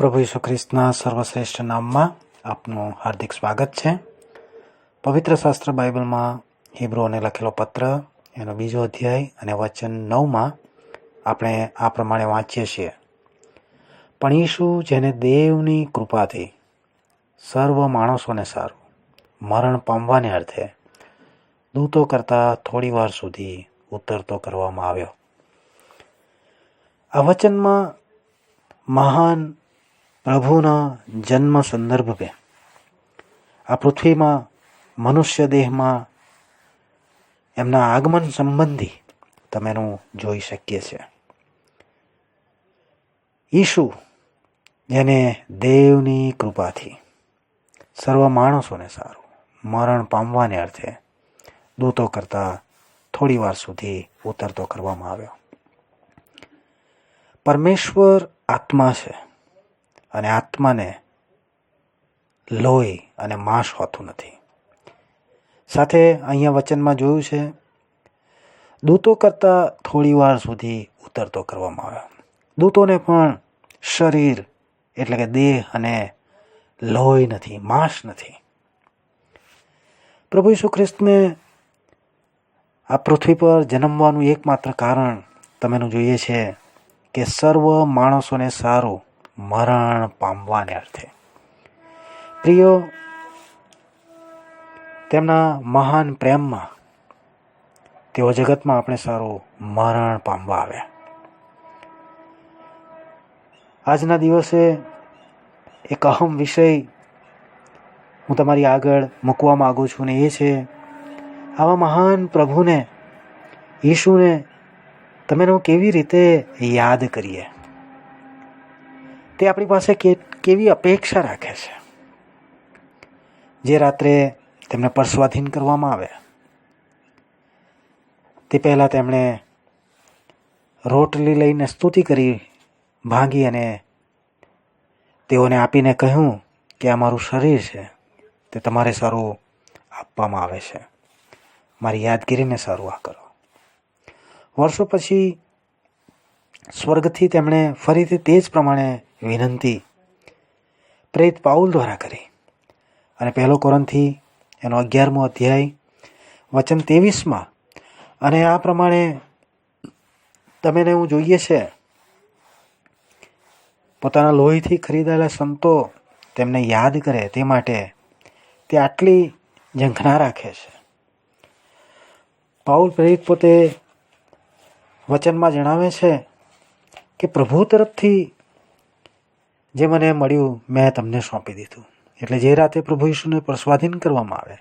પ્રભુ ઈસુ ખ્રિસ્તના સર્વશ્રેષ્ઠ નામમાં આપનું હાર્દિક સ્વાગત છે પવિત્ર શાસ્ત્ર બાઇબલમાં હિબ્રુઓને લખેલો પત્ર એનો બીજો અધ્યાય અને વચન નવમાં આપણે આ પ્રમાણે વાંચીએ છીએ। પણ ઈસુ જેને દેવની કૃપાથી સર્વ માણસોને સારું મરણ પામવાને અર્થે દૂતો કરતાં થોડી વાર સુધી ઉતરતો કરવામાં આવ્યો। આ વચનમાં મહાન પ્રભુના જન્મ સંદર્ભે આ પૃથ્વીમાં મનુષ્ય દેહમાં એમના આગમન સંબંધી તમે એનું જોઈ શકીએ છીએ. ઈશુ જેને દેવની કૃપાથી સર્વ માણસોને સારું, મરણ પામવાને અર્થે દૂતો કરતાં થોડી વાર સુધી ઉતરતો કરવામાં આવ્યો. પરમેશ્વર આત્મા છે. અને આત્માને લોહી અને માંસ હોતું નથી. સાથે અહીંયા વચનમાં જોયું છે, દૂતો કરતાં થોડી વાર સુધી ઉતરતો કરવામાં આવ્યો. દૂતોને પણ શરીર એટલે કે દેહ અને લોહી નથી, માંસ નથી. પ્રભુ ઈસુ ખ્રિસ્તને આ પૃથ્વી પર જન્મવાનું એકમાત્ર કારણ તમેનું જોઈએ છે કે સર્વ માણસોને સારું મરણ પામવાને અર્થે. પ્રિયો, તેમના મહાન પ્રેમમાં તેઓ જગતમાં આપણે સારું મરણ પામવા આવ્યા. આજના દિવસે એક અહમ વિષય હું તમારી આગળ મૂકવા માગું છું ને એ છે, આવા મહાન પ્રભુને ઈશુને તમે કેવી રીતે યાદ કરીએ? તે આપણી પાસે કે, કેવી અપેક્ષા રાખે છે? જે રાત્રે તેમને પરસ્વાધીન કરવામાં આવે, તે પહેલાં તેમણે રોટલી લઈને સ્તુતિ કરી ભાંગી અને તેઓને આપીને કહ્યું કે આ મારું શરીર છે, તે તમારે સારું આપવામાં આવે છે. મારી યાદગીરીને સારું આ કરો. વર્ષો પછી સ્વર્ગથી તેમણે ફરીથી તે જ પ્રમાણે વિનંતી પ્રેત પાઉલ દ્વારા કરી. અને પહેલો કોરંથી એનો અગિયારમો અધ્યાય, વચન ત્રેવીસમાં, અને આ પ્રમાણે તમે હું જોઈએ છે, પોતાના લોહીથી ખરીદાયેલા સંતો તેમને યાદ કરે તે માટે તે આટલી ઝંખના રાખે છે. પાઉલ પ્રેરિત પોતે વચનમાં જણાવે છે કે પ્રભુ તરફથી જે મને મળ્યું, મેં તમને સોંપી દીધું. એટલે જે રાતે પ્રભુ ઈશુને પ્રસ્વાધીન કરવામાં આવે,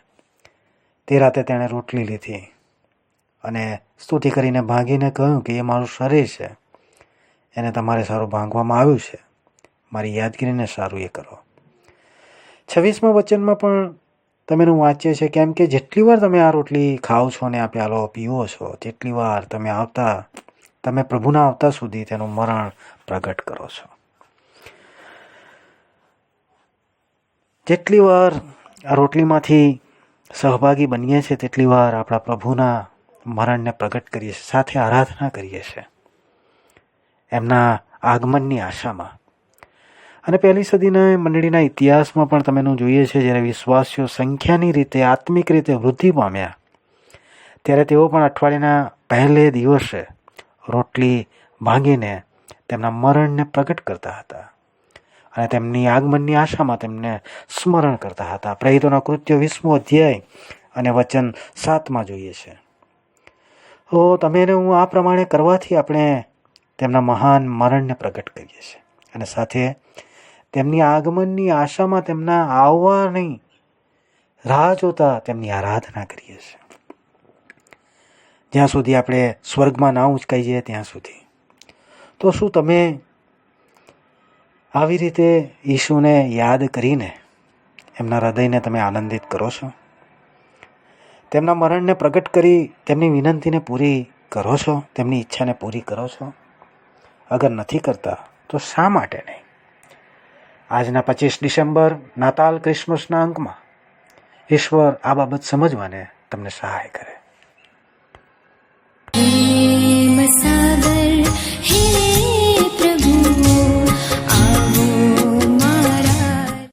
તે રાતે તેણે રોટલી લીધી અને સ્તુતિ કરીને ભાંગીને કહ્યું કે એ મારું શરીર છે, એને તમારે સારું ભાંગવામાં આવ્યું છે. મારી યાદગીરીને સારું એ કરો. છવ્વીસમા વચનમાં પણ તમે એનું વાંચીએ છીએ, કેમ કે જેટલી વાર તમે આ રોટલી ખાઓ છો અને આ પ્યાલો પીવો છો તેટલી વાર તમે આવતા તમે પ્રભુના આવતા સુધી તેનું મરણ પ્રગટ કરો છો. જેટલી વાર આ રોટલીમાંથી સહભાગી બનીએ છીએ, તેટલી વાર આપણા પ્રભુના મરણને પ્રગટ કરીએ છીએ, સાથે આરાધના કરીએ છીએ. એમના આગમનની આશામાં. અને પહેલી સદીના મંડળીના ઇતિહાસમાં પણ તમે જોઈએ છે, જ્યારે વિશ્વાસીઓ સંખ્યાની રીતે, આત્મિક રીતે વૃદ્ધિ પામ્યા. ત્યારે તેઓ પણ અઠવાડિયાના પહેલે દિવસે રોટલી ભાંગીને તેમના મરણને પ્રગટ કરતા હતા. અને તેમની આગમનની આશામાં તેમને સ્મરણ કરતા હતા. પ્રેરિતોના કૃત્ય વીસમો અધ્યાય અને વચન સાતમાં જોઈએ છે. તો તમે હું આ પ્રમાણે કરવાથી આપણે તેમના મહાન મરણને પ્રગટ કરીએ છીએ. અને સાથે તેમની આગમનની આશામાં તેમના આવવાની રાહ જોતા તેમની આરાધના કરીએ છીએ. જ્યાં સુધી આપણે સ્વર્ગમાં ના ઉંચકાઈ જઈએ ત્યાં સુધી. તો શું તમે આવી રીતે ઈશુને યાદ કરીને એમના હૃદયને તમે આનંદિત કરો છો? તેમના મરણને પ્રગટ કરી તેમની વિનંતીને પૂરી કરો છો? તેમની ઈચ્છાને પૂરી કરો છો? અગર નથી કરતા, તો શા માટે નહીં? આજના પચીસ ડિસેમ્બર, નાતાલ ક્રિસમસના અંકમાં ઈશ્વર આ બાબત સમજવાને તમને સહાય કરે.